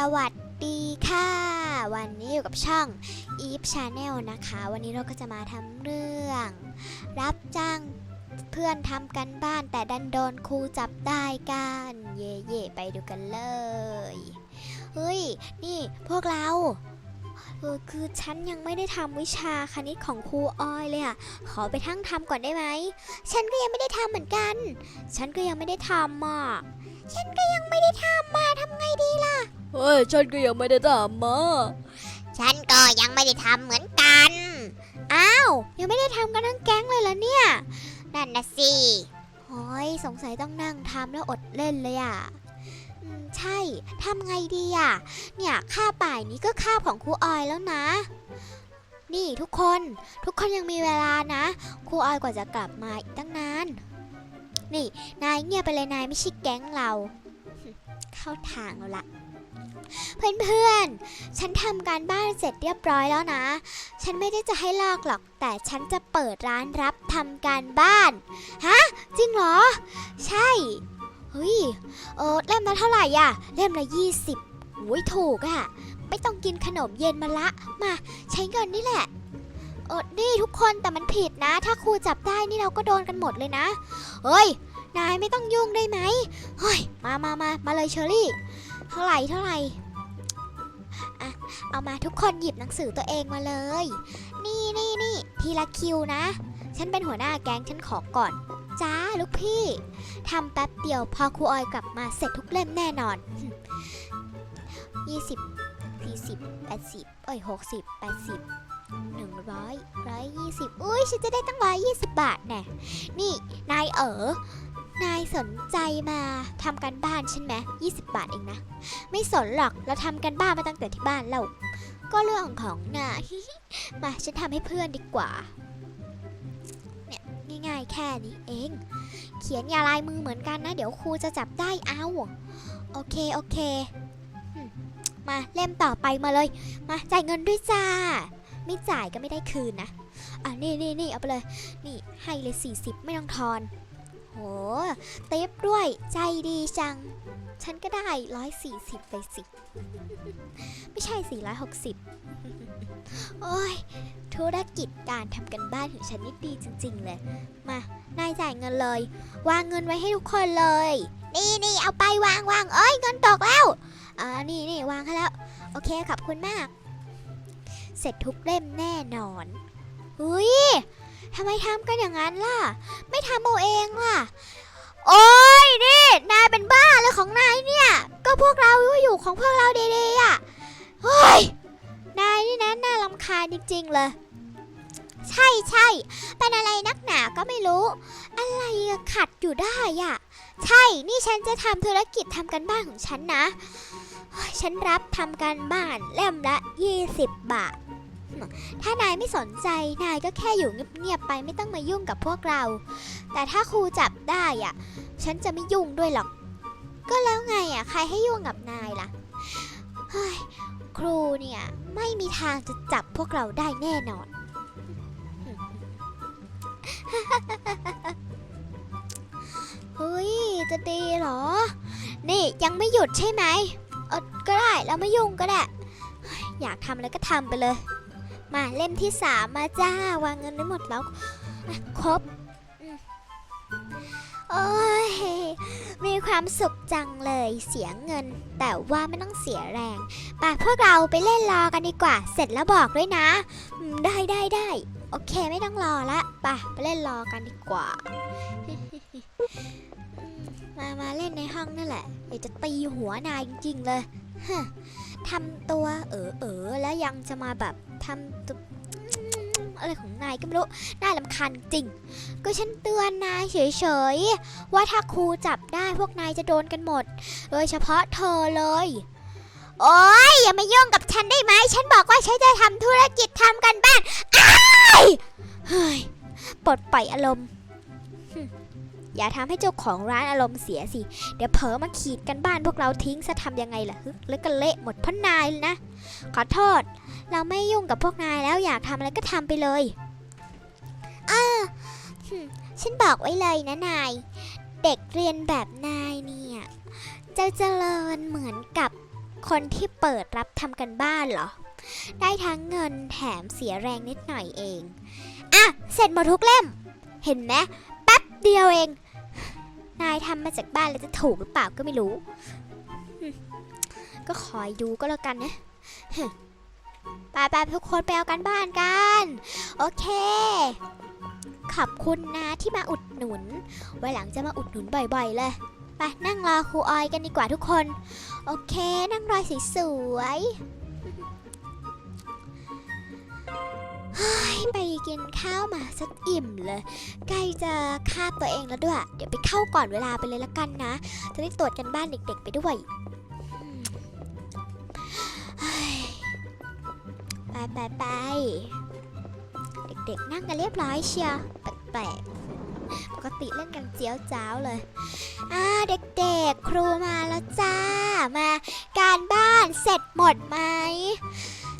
สวัสดีค่ะ วันนี้อยู่กับช่อง Eve Channel นะคะ วันนี้เราก็จะมาทำเรื่อง รับจ้างเพื่อนทำกันบ้านแต่ดันโดนครูจับได้กัน เย่เย่ไปดูกันเลย เฮ้ย นี่พวกเราเออคือฉันยังไม่ได้ทำวิชาคณิตของครูออยเลยอะขอไปทั้งทำก่อนได้ไหม ฉันก็ยังไม่ได้ทำเหมือนกัน ฉันก็ยังไม่ได้ทำอะ ฉันก็ยังไม่ได้ทำมาทำไงดีล่ะ เฮ้ยฉันก็ยังไม่ได้ตามมา ฉันก็ยังไม่ได้ทำเหมือนกัน อ้าว ยังไม่ได้ทำกันทั้งแก๊งเลยเหรอเนี่ย นั่นนะสิโอ้ยสงสัยต้องนั่งทำแล้วอดเล่นเลยอะอืมใช่ทำไงดีอะ เนี่ยค่าป่ายนี้ก็ค่าบของครูออยแล้วนะ นี่ทุกคน ทุกคนยังมีเวลานะ ครูออยกว่าจะกลับมาอีกตั้งนาน นี่นายเงียบไปเลยนายไม่ใช่แก๊งเรา เข้าทางแล้วละเพื่อนๆ ฉันทำการบ้านเสร็จเรียบร้อยแล้วนะ ฉันไม่ได้จะให้ลอกหรอก แต่ฉันจะเปิดร้านรับทำการบ้าน ฮะ จริงเหรอ ใช่ เฮ้ย เออเล่มละเท่าไหร่อะ เล่มละยี่สิบโอ้ยถูกอะ ไม่ต้องกินขนมเย็นมาละ มา ใช้เงินนี่แหละ เออนี่ทุกคนแต่มันผิดนะ ถ้าครูจับได้นี่เราก็โดนกันหมดเลยนะเฮ้ย นายไม่ต้องยุ่งได้ไหมเฮ้ย มามามามาเลยเชอรี่ เท่าไหร่เท่าไหร่อะเอามาทุกคนหยิบหนังสือตัวเองมาเลย นี่นี่นี่ทีละคิวนะ ฉันเป็นหัวหน้าแก๊งฉันขอก่อน จ้าลูกพี่ทำแป๊บเดียวพอครูออยกลับมาเสร็จทุกเล่มแน่นอน 20 40 80เอ้ย60 80 100 120 อุ้ยฉันจะได้ตั้ง120บาทแน่นี่นายเอ๋อนายสนใจมาทำการบ้านฉันไหม20บาทเองนะ ไม่สนหรอกเราทำกันบ้านมาตั้งแต่ที่บ้านเราก็เรื่องของนายมาฉันทำให้เพื่อนดีกว่าเนี่ยง่ายๆแค่นี้เอง เขียนอย่าลายมือเหมือนกันนะ เดี๋ยวครูจะจับได้เอาโอเคโอเคมาเล่มต่อไปมาเลย มาจ่ายเงินด้วยจ้า ไม่จ่ายก็ไม่ได้คืนนะ อะนี่นี่นี่เอาไปเลย นี่ให้เลย 40 ไม่ต้องทอน โห เต็บด้วยใจดีจัง ฉันก็ได้ 140ไปสิ ไม่ใช่ 460 โอ้ย ธุรกิจการทำกันบ้านของฉันนี่ดีจริง ๆ เลย มา นายจ่ายเงินเลย วางเงินไว้ให้ทุกคนเลย นี่นี่เอาไปวางวางเอ้ยเงินตกแล้วอ่านี่นี่วางให้แล้ว โอเคขอบคุณมาก เสร็จทุกเล่มแน่นอน อุ้ยทำไมทำกันอย่างนั้นล่ะ ไม่ทำเอาเองล่ะ โอ้ยนี่นายเป็นบ้าเลยของนายเนี่ย ก็พวกเราก็อยู่ของพวกเราดีๆอะเฮ้ยนายนี่นะน่ารำคาญจริงๆเลยใช่ใช่เป็นอะไรนักหนาก็ไม่รู้ อะไรขัดอยู่ได้อะใช่นี่ฉันจะทำธุรกิจทำกันบ้านของฉันนะ ฉันรับทำการบ้านเล่มละ 20 บาท ถ้านายไม่สนใจนายก็แค่อยู่เงียบๆไปไม่ต้องมายุ่งกับพวกเรา แต่ถ้าครูจับได้อะ ฉันจะไม่ยุ่งด้วยหรอก ก็แล้วไงอะ ใครให้ยุ่งกับนายล่ะเฮ้ยครูเนี่ย ไม่มีทางจะจับพวกเราได้แน่นอน เฮ้ย จะดีเหรอ นี่ยังไม่หยุดใช่ไหมเออก็ได้เราไม่ยุ่งก็ได้ อยากทำอะไรก็ทำไปเลย มาเล่มที่สามมาจ้าวางเงินไว้หมดแล้วครบโอ้ยมีความสุขจังเลยเสียเงิน แต่ว่าไม่ต้องเสียแรงป่ะพวกเราไปเล่นรอกันดีกว่า เสร็จแล้วบอกด้วยนะ ได้ได้ได้โอเคไม่ต้องรอละป่ะไปเล่นรอกันดีกว่า มามาเล่นในห้องนั่นแหละอยากจะตีหัวนายจริงๆเลยทำตัวเออเออแล้วยังจะมาแบบ ทำตัวอะไรของนายก็ไม่รู้ น่าลำคาญจริง ก็ฉันเตือนนายเฉยๆ ว่าถ้าครูจับได้พวกนายจะโดนกันหมด โดยเฉพาะเธอเลย โอ๊ยอย่ามายุ่งกับฉันได้ไหม ฉันบอกว่าฉันจะทำธุรกิจทำกันบ้านอ้ายเฮ้ยปลดปล่อยอารมณ์ อย่าทำให้เจ้าของร้านอารมณ์เสียสิ เดี๋ยวเผลอมาขีดกันบ้านพวกเราทิ้งจะทำยังไงล่ะฮึแล้วก็เละหมดเพ่นนายเลยนะ ขอโทษ เราไม่ยุ่งกับพวกนายแล้วอยากทำอะไรก็ทำไปเลยอ้าฉันบอกไว้เลยนะนาย เด็กเรียนแบบนายเนี่ยจะเจริญเหมือนกับคนที่เปิดรับทำกันบ้านเหรอ ได้ทั้งเงินแถมเสียแรงนิดหน่อยเอง อะ เสร็จหมดทุกเล่ม เห็นไหมแป๊บเดียวเอง นายทำมาจากบ้านแล้วจะถูกหรือเปล่าก็ไม่รู้ ก็คอยดูก็แล้วกันนะ ไปไปทุกคนไปเอากันบ้านกัน โอเค ขอบคุณนะที่มาอุดหนุน ไว้หลังจะมาอุดหนุนบ่อยๆ เลยไปนั่งรอครูออยกันดีกว่าทุกคน โอเค นั่งรอสวยๆเฮ้ยไปกินข้าวมาสักอิ่มเลยใกล้จะคาบตัวเองแล้วด้วย เดี๋ยวไปเข้าก่อนเวลาไปเลยละกันนะ จะได้ตรวจกันบ้านเด็กๆไปด้วย ไปไปไปเด็กๆนั่งกันเรียบร้อยเชียวแปลกๆ ปกติเล่นกันเจียวจ้าวเลย อ่าเด็กๆ ครูมาแล้วจ้า มาการบ้านเสร็จหมดไหม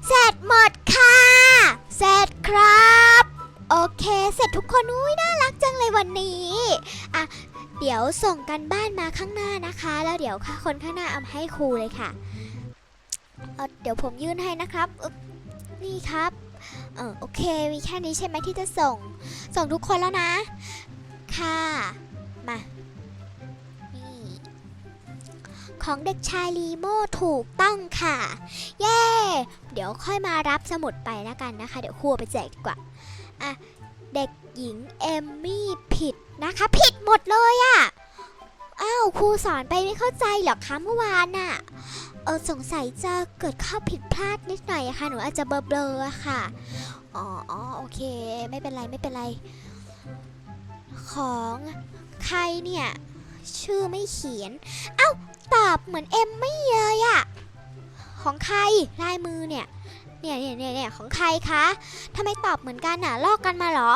เสร็จหมดค่ะ เสร็จครับ โอเคเสร็จทุกคนอุ้ยน่ารักจังเลยวันนี้ อะเดี๋ยวส่งกันบ้านมาข้างหน้านะคะ แล้วเดี๋ยวคนข้างหน้าเอามาให้ครูเลยค่ะเเดี๋ยวผมยื่นให้นะครับ นี่ครับ เออโอเค มีแค่นี้ใช่ไหมที่จะส่ง ส่งทุกคนแล้วนะ ค่ะ มา นี่ ของเด็กชายลีโมถูกต้องค่ะ เย้ เดี๋ยวค่อยมารับสมุดไปแล้วกันนะคะ เดี๋ยวครูไปแจกดีกว่า อะ เด็กหญิงเอมมี่ผิดนะคะ ผิดหมดเลยอะอ้าว ครูสอนไปไม่เข้าใจเหรอคะเมื่อวานน่ะ เออสงสัยจะเกิดข้อผิดพลาดนิดหน่อยอะค่ะหนูอาจจะเบลอๆอะค่ะอ๋อโอเค ไม่เป็นไรไม่เป็นไร ของใครเนี่ย ชื่อไม่เขียน เอ้าตอบเหมือนเอ็มไม่เลยอะของใครลายมือเนี่ยเนี่ยเนี่ยเนี่ยเนี่ยของใครคะทำไมตอบเหมือนกันน่ะลอกกันมาเหรอ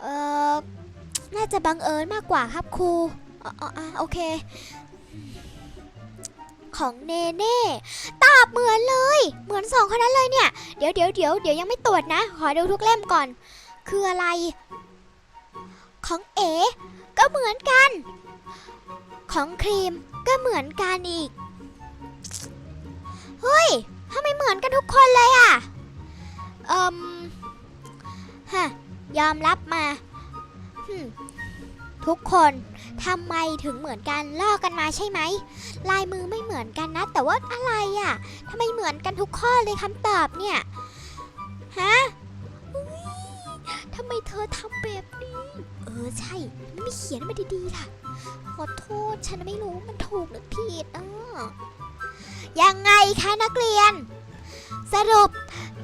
เออน่าจะบังเอิญมากกว่าครับครูอ๋ออ๋อโอเค ของเนเน่ตอบเหมือนเลย เหมือนสองคนนั้นเลยเนี่ย เดี๋ยวเดี๋ยวเดี๋ยวเดี๋ยวยังไม่ตรวจนะ ขอดูทุกเล่มก่อน คืออะไร ของเอ๋ก็เหมือนกัน ของครีมก็เหมือนกันอีก เฮ้ยทำไมเหมือนกันทุกคนเลยอะเอิมฮะยอมรับมา ทุกคน ทำไมถึงเหมือนกันลอกกันมาใช่ไหม ลายมือไม่เหมือนกันนะ แต่ว่าอะไรอะ่ะทำไมเหมือนกันทุกข้อเลยคำตอบเนี่ย ฮะอุ๊ยทำไมเธอทำแบบนี้ เออใช่มันไม่เขียนมาดีๆล่ะ ขอโทษฉันไม่รู้มันถูกหรือผิดเอะยังไงคะนักเรียน สรุป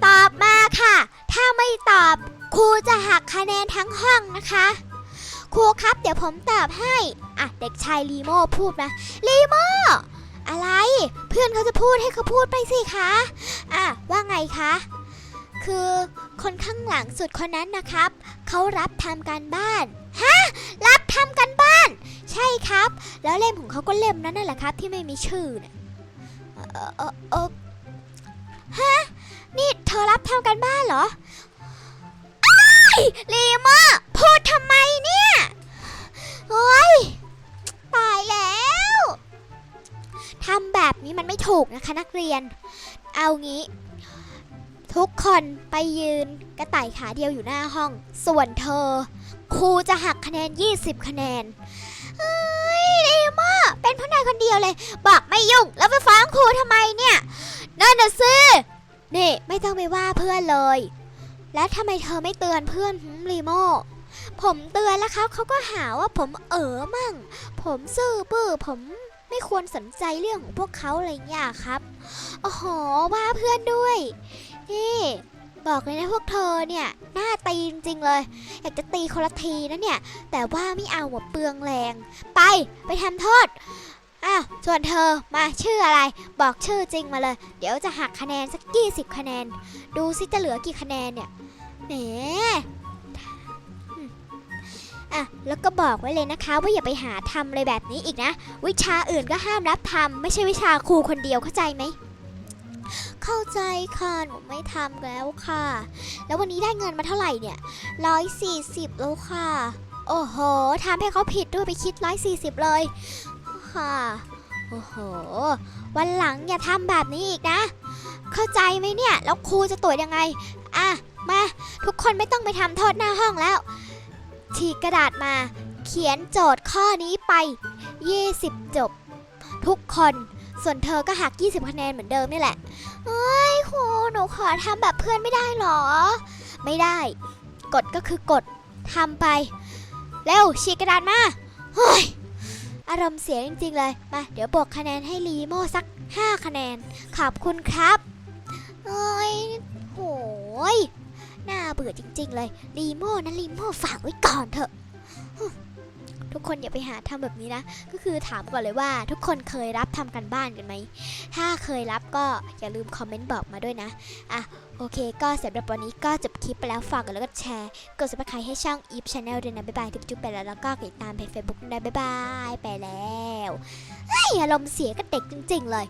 ตอบมาค่ะ ถ้าไม่ตอบครูจะหักคะแนนทั้งห้องนะคะ ครูครับ เดี๋ยวผมตอบให้ อะ เด็กชายลีโม่พูดนะลีโม่อะไร เพื่อนเขาจะพูดให้เขาพูดไปสิคะ อะ ว่าไงคะ คือคนข้างหลังสุดคนนั้นนะครับ เขารับทำการบ้าน ฮะ รับทำการบ้าน ใช่ครับ แล้วเล่มของเขาก็เล่มนั้นนั่นแหละครับ ที่ไม่มีชื่อเนี่ยเออเออเออฮะ นี่เธอรับทำการบ้านเหรออ้ลีเมอร์พูดทำไมเนี่ย โอ้ย ตายแล้วทำแบบนี้มันไม่ถูกนะคะนักเรียน เอางี้ ทุกคนไปยืนกระต่ายขาเดียวอยู่หน้าห้อง ส่วนเธอ ครูจะหักคะแนน 20 คะแนนเฮ้ยดีมาเป็นผู้นายคนเดียวเลย บอกไม่ยุ่งแล้วไปฟ้องครูทำไมเนี่ยนั่นน่ะสินี่ไม่ต้องไปว่าเพื่อนเลย แล้วทำไมเธอไม่เตือนเพื่อนรีโม ผมเตือนแล้วครับเขาก็หาว่าผมเอ๋อมั่ง ผมซื่อบื้อผมไม่ควรสนใจเรื่องของพวกเขาอะไรอย่างเงี้ยครับโอ้โหว่าเพื่อนด้วย นี่บอกเลยนะพวกเธอเนี่ยหน้าตีจริงๆเลย อยากจะตีคนละทีนะเนี่ย แต่ว่าไม่เอาหมดเปลืองแรง ไปไปทำโทษอะส่วนเธอมาชื่ออะไร บอกชื่อจริงมาเลย เดี๋ยวจะหักคะแนนสัก 20 คะแนน ดูซิจะเหลือกี่คะแนนเนี่ยแหม อะแล้วก็บอกไว้เลยนะคะ ว่าอย่าไปหาทำเลยแบบนี้อีกนะ วิชาอื่นก็ห้ามรับทำไม่ใช่วิชาครูคนเดียวเข้าใจไหมเข้าใจค่ะหนูไม่ทำแล้วค่ะ แล้ววันนี้ได้เงินมาเท่าไหร่เนี่ยร้อยสี่สิบแล้วค่ะ โอ้โหทำให้เขาผิดด้วยไปคิดร้อยสี่สิบเลยค่ะโอ้โห วันหลังอย่าทำแบบนี้อีกนะ เข้าใจไหมเนี่ย แล้วครูจะตรวจยังไง อะ มา ทุกคนไม่ต้องไปทำโทษหน้าห้องแล้ว ฉีกกระดาษมา เขียนโจทย์ข้อนี้ไป 20 จบ ทุกคน ส่วนเธอก็หัก 20 คะแนนเหมือนเดิมนี่แหละเฮ้ยครูหนูขอทำแบบเพื่อนไม่ได้หรอ ไม่ได้กฎก็คือกฎทำไป เร็วฉีกกระดาษมาเฮ้ยอารมณ์เสียจริงๆเลย มา เดี๋ยวบวกคะแนนให้ลีโม่สัก 5 คะแนน ขอบคุณครับ เอ้ยโหย น่าเบื่อจริง ๆ เลยลีโม่นะลีโม่ฝากไว้ก่อนเถอะ ทุกคนอย่าไปหาทำแบบนี้นะ ก็คือถามก่อนเลยว่า ทุกคนเคยรับทำกันบ้านกันไหม ถ้าเคยรับก็อย่าลืมคอมเมนต์บอกมาด้วยนะ อะโอเค ก็สำหรับวันนี้ก็จบคลิปไปแล้วฝากกดไลค์กดแชร์ กด subscribe ให้ช่อง Eve Channel ด้วยนะ บ๊ายบายจุ๊บไปแล้วแล้วก็ติดตามเพจ Facebook ด้บ๊ายบาย ไปแล้ว เฮ้ยอารมณ์เสียกับเด็กจริง ๆ เลย